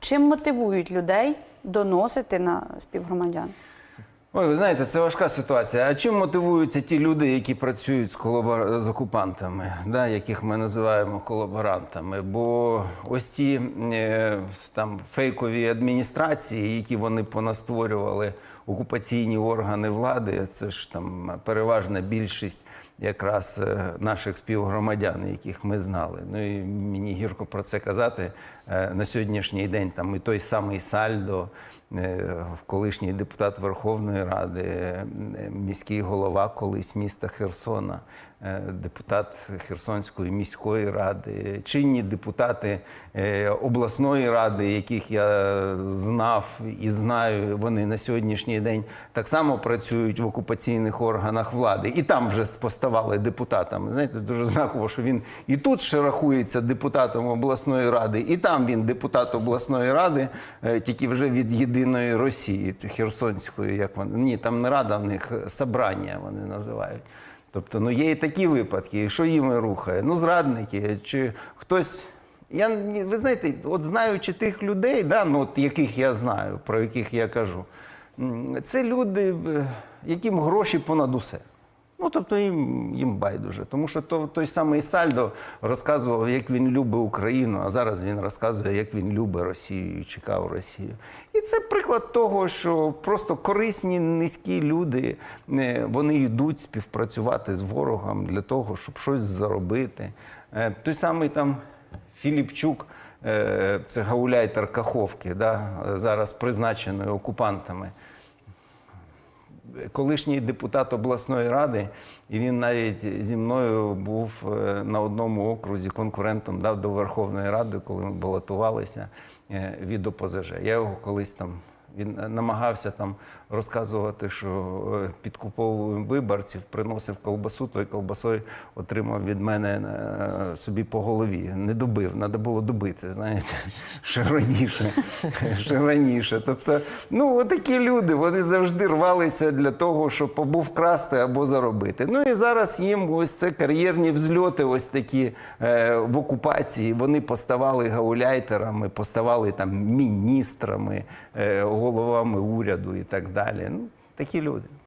Чим мотивують людей доносити на співгромадян? Ой, ви знаєте, це важка ситуація. А чим мотивуються ті люди, які працюють з, колабор... з окупантами, да, яких ми називаємо колаборантами? Бо ось ці е, там фейкові адміністрації, які вони понастворювали, окупаційні органи влади, це ж там переважна більшість якраз е, наших співгромадян, яких ми знали. Ну і мені гірко про це казати. Е, На сьогоднішній день там і той самий Сальдо, е, колишній депутат Верховної Ради, міський голова колись міста Херсона, депутат Херсонської міської ради, чинні депутати е, обласної ради, яких я знав і знаю, вони на сьогоднішній день так само працюють в окупаційних органах влади. І там вже поставали депутатами. Знаєте, дуже знаково, що він і тут ще рахується депутатом обласної ради, і там він депутат обласної ради, е, тільки вже від єдиної Росії, Херсонської, як вони. Ні, там не рада в них собрання вони називають. Тобто, ну є і такі випадки. І що їм рухає? Ну, зрадники, чи хтось. Я ви знаєте, от знаючи тих людей, да, ну, от яких я знаю, про яких я кажу, це люди, е, яким гроші понад усе. Ну, тобто їм, їм байдуже. Тому що то, той самий Сальдо розказував, як він любить Україну, а зараз він розказує, як він любить Росію і чекав Росію. І це приклад того, що просто корисні низькі люди е, вони йдуть співпрацювати з ворогом для того, щоб щось заробити. Е, Той самий там Філіпчук, е, це гауляйтер Каховки, да, зараз призначений окупантами колишній депутат обласної ради, і він навіть зі мною був е, на одному окрузі конкурентом дав до Верховної Ради, коли ми балотувалися е, від ОПЗЖ. Я його колись там. Він намагався там розказувати, що е, підкуповуємо виборців, приносив колбасу, той колбасою отримав від мене е, собі по голові. Не добив, треба було добити, знаєте, ще раніше. Ще раніше. Тобто, ну, отакі люди, вони завжди рвалися для того, щоб або вкрасти, або заробити. Ну і зараз їм ось це кар'єрні взльоти, ось такі е, в окупації. Вони поставали гауляйтерами, поставали там міністрами, е, головами уряду і так далі. Ну, такі люди.